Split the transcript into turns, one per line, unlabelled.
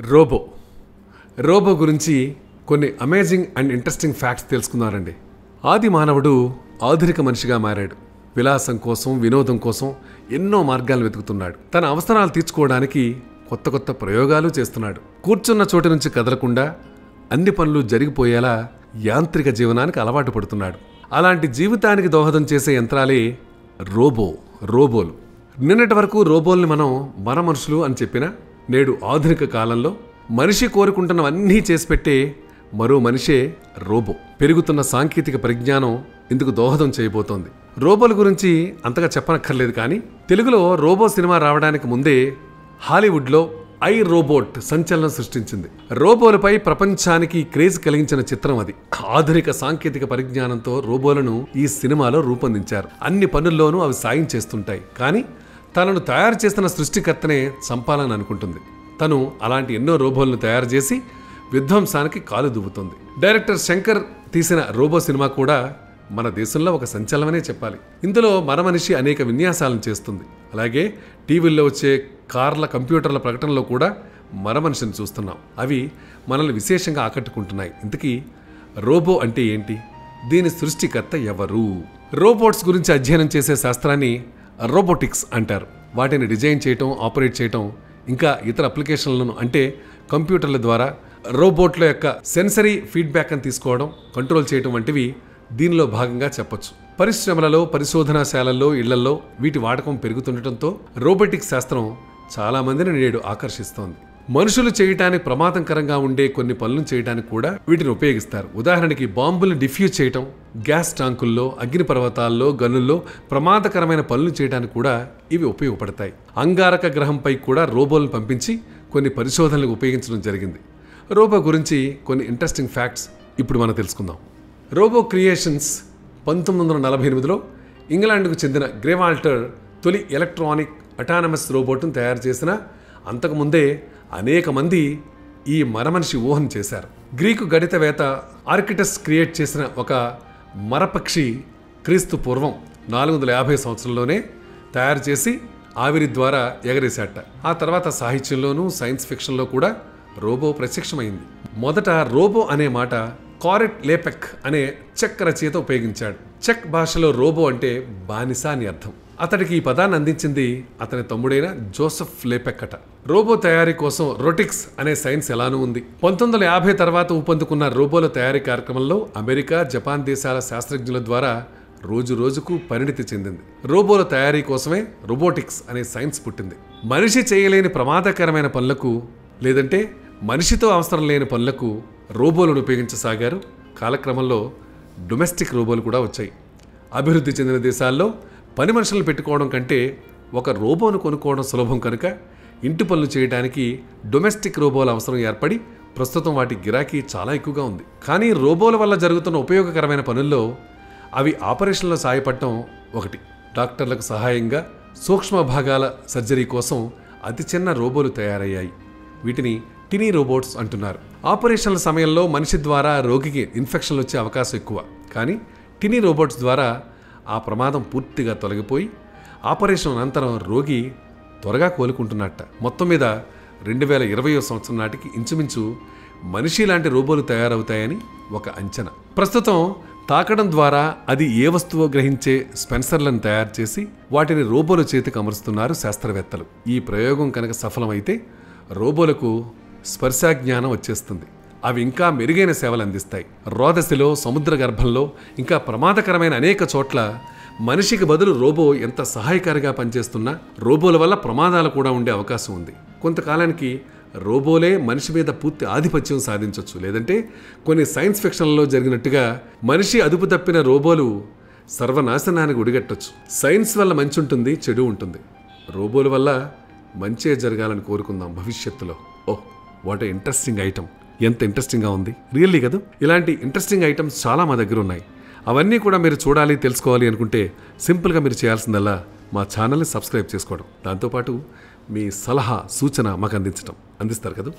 Robo. Robo గురించి కొన్ని amazing and interesting facts తెలుసుకున్నారండి. ఆది మానవుడు ఆధునిక మనిషిగా మారాడు. విలాసం కోసం వినోదం కోసం ఎన్నో మార్గాలు వెతుకుతున్నాడు. తన అవసరాలు తీర్చుకోవడానికి కొత్త కొత్త ప్రయోగాలు చేస్తున్నాడు. కూర్చున్న చోటు నుంచి కదలకుండా అన్ని పనులు జరిగిపోయేలా యాంత్రిక జీవనానికి అలవాటు పడుతున్నాడు. అలాంటి జీవితానికి దోహదం చేసే యంత్రాలే రోబో రోబోలు. నిన్నటి వరకు రోబోల్ని మనం మన మనుషులు అని చెప్పినా నేడు ఆధునిక కాలంలో మనిషి కోరుకుంటున్నవన్నీ చేసి పెట్టే మరో మనిషే రోబో. పెరుగుతున్న సాంకేతిక పరిజ్ఞానం ఇందుకు దోహదం చేయబోతోంది. రోబోల గురించి అంతగా చెప్పనక్కర్లేదు కానీ తెలుగులో రోబో సినిమా రావడానికి ముందే హాలీవుడ్లో ఐ రోబోట్ సంచలనం సృష్టించింది. రోబోలపై ప్రపంచానికి క్రేజ్ కలిగించిన చిత్రం అది. ఆధునిక సాంకేతిక పరిజ్ఞానంతో రోబోలను ఈ సినిమాలో రూపొందించారు. అన్ని పనుల్లోనూ అవి సాయం చేస్తుంటాయి. కానీ తనను తయారు చేసిన సృష్టికర్తనే చంపాలని అనుకుంటుంది. తను అలాంటి ఎన్నో రోబోలను తయారు చేసి విధ్వంసానికి కాలు దువ్వుతుంది. డైరెక్టర్ శంకర్ తీసిన రోబో సినిమా కూడా మన దేశంలో ఒక సంచలనమనే చెప్పాలి. ఇందులో మన మనిషి అనేక విన్యాసాలను చేస్తుంది. అలాగే టీవీల్లో వచ్చే కార్ల కంప్యూటర్ల ప్రకటనలో కూడా మన మనిషిని చూస్తున్నాం. అవి మనల్ని విశేషంగా ఆకట్టుకుంటున్నాయి. ఇంతకీ రోబో అంటే ఏంటి? దీని సృష్టికర్త ఎవరు? రోబోట్స్ గురించి అధ్యయనం చేసే శాస్త్రాన్ని రోబోటిక్స్ అంటారు. వాటిని డిజైన్ చేయటం ఆపరేట్ చేయటం ఇంకా ఇతర అప్లికేషన్లను అంటే కంప్యూటర్ల ద్వారా రోబోట్ల యొక్క సెన్సరీ ఫీడ్బ్యాక్ అని తీసుకోవడం కంట్రోల్ చేయటం వంటివి దీనిలో భాగంగా చెప్పొచ్చు. పరిశ్రమలలో పరిశోధనాశాలల్లో ఇళ్ళలో వీటి వాడకం పెరుగుతుండటంతో రోబోటిక్స్ శాస్త్రం చాలా మందిని నేడు ఆకర్షిస్తోంది. మనుషులు చేయటానికి ప్రమాదకరంగా ఉండే కొన్ని పనులు చేయడానికి కూడా వీటిని ఉపయోగిస్తారు. ఉదాహరణకి బాంబులు డిఫ్యూజ్ చేయటం గ్యాస్ టాంకుల్లో అగ్ని పర్వతాల్లో గనుల్లో ప్రమాదకరమైన పనులు చేయడానికి కూడా ఇవి ఉపయోగపడతాయి. అంగారక గ్రహంపై కూడా రోబోలను పంపించి కొన్ని పరిశోధనలకు ఉపయోగించడం జరిగింది. రోబో గురించి కొన్ని ఇంట్రెస్టింగ్ ఫ్యాక్ట్స్ ఇప్పుడు మనం తెలుసుకుందాం. రోబో క్రియేషన్స్ పంతొమ్మిది వందల నలభై ఎనిమిదిలో ఇంగ్లాండ్కు చెందిన గ్రేవాల్టర్ తొలి ఎలక్ట్రానిక్ అటానమస్ రోబోట్ను తయారు చేసిన అంతకుముందే అనేక మంది ఈ మరమనిషి ఊహను చేశారు. గ్రీకు గణితవేత్త ఆర్కిటస్ క్రియేట్ చేసిన ఒక మరపక్షి క్రీస్తు పూర్వం నాలుగు వందల యాభై సంవత్సరంలోనే తయారు చేసి ఆవిరి ద్వారా ఎగరేశాట. ఆ తర్వాత సాహిత్యంలోనూ సైన్స్ ఫిక్షన్లో కూడా రోబో ప్రత్యక్షమైంది. మొదట రోబో అనే మాట కారెట్ లేపెక్ అనే చెక్ రచయిత ఉపయోగించాడు. చెక్ భాషలో రోబో అంటే బానిస అని అర్థం. అతడికి ఈ పదాన్ని అందించింది అతని తమ్ముడైన జోసెఫ్ లేపెక్కట. రోబో తయారీ కోసం రోటిక్స్ అనే సైన్స్ ఎలానూ ఉంది. పంతొమ్మిది వందల యాభై తర్వాత ఊపందుకున్న రోబోల తయారీ కార్యక్రమంలో అమెరికా జపాన్ దేశాల శాస్త్రజ్ఞుల ద్వారా రోజు రోజుకు పరిణితి చెందింది. రోబోల తయారీ కోసమే రోబోటిక్స్ అనే సైన్స్ పుట్టింది. మనిషి చేయలేని ప్రమాదకరమైన పనులకు లేదంటే మనిషితో అవసరం లేని పనులకు రోబోలను ఉపయోగించసాగారు. కాలక్రమంలో డొమెస్టిక్ రోబోలు కూడా వచ్చాయి. అభివృద్ధి చెందిన దేశాల్లో పని మనుషులను పెట్టుకోవడం కంటే ఒక రోబోను కొనుక్కోవడం సులభం కనుక ఇంటి పనులు చేయడానికి డొమెస్టిక్ రోబోల అవసరం ఏర్పడి ప్రస్తుతం వాటి గిరాకీ చాలా ఎక్కువగా ఉంది. కానీ రోబోల వల్ల జరుగుతున్న ఉపయోగకరమైన పనుల్లో అవి ఆపరేషన్లో సాయపడటం ఒకటి. డాక్టర్లకు సహాయంగా సూక్ష్మ భాగాల సర్జరీ కోసం అతి చిన్న రోబోలు తయారయ్యాయి. వీటిని టినీ రోబోట్స్ అంటున్నారు. ఆపరేషన్ల సమయంలో మనిషి ద్వారా రోగికి ఇన్ఫెక్షన్లు వచ్చే అవకాశం ఎక్కువ. కానీ టినీ రోబోట్స్ ద్వారా ఆ ప్రమాదం పూర్తిగా తొలగిపోయి ఆపరేషన్ అనంతరం రోగి త్వరగా కోలుకుంటున్నట్ట. మొత్తం మీద రెండు వేల ఇరవయో సంవత్సరం నాటికి ఇంచుమించు మనిషి లాంటి రోబోలు తయారవుతాయని ఒక అంచనా. ప్రస్తుతం తాకడం ద్వారా అది ఏ వస్తువో గ్రహించే స్పెన్సర్లను తయారు చేసి వాటిని రోబోల చేతికి అమరుస్తున్నారు శాస్త్రవేత్తలు. ఈ ప్రయోగం కనుక సఫలమైతే రోబోలకు స్పర్శ జ్ఞానం వచ్చేస్తుంది. అవి ఇంకా మెరుగైన సేవలు అందిస్తాయి రోదసిలో సముద్ర గర్భంలో ఇంకా ప్రమాదకరమైన అనేక చోట్ల మనిషికి బదులు రోబో ఎంత సహాయకారిగా పనిచేస్తున్నా రోబోల వల్ల ప్రమాదాలు కూడా ఉండే అవకాశం ఉంది. కొంతకాలానికి రోబోలే మనిషి మీద పూర్తి ఆధిపత్యం సాధించవచ్చు లేదంటే కొన్ని సైన్స్ ఫిక్షన్లలో జరిగినట్టుగా మనిషి అదుపు తప్పిన రోబోలు సర్వనాశనానికి ఒడిగట్టచ్చు. సైన్స్ వల్ల మంచి ఉంటుంది చెడు ఉంటుంది. రోబోల వల్ల మంచే జరగాలని కోరుకుందాం భవిష్యత్తులో. Oh what interesting item. ఎంత ఇంట్రెస్టింగ్గా ఉంది. రియల్లీ కదా? ఇలాంటి ఇంట్రెస్టింగ్ ఐటమ్స్ చాలా మా దగ్గర ఉన్నాయి. అవన్నీ కూడా మీరు చూడాలి తెలుసుకోవాలి అనుకుంటే సింపుల్గా మీరు చేయాల్సిందల్లా మా ఛానల్ని సబ్స్క్రైబ్ చేసుకోవడం. దాంతోపాటు మీ సలహా సూచన మాకు అందించడం అందిస్తారు కదా?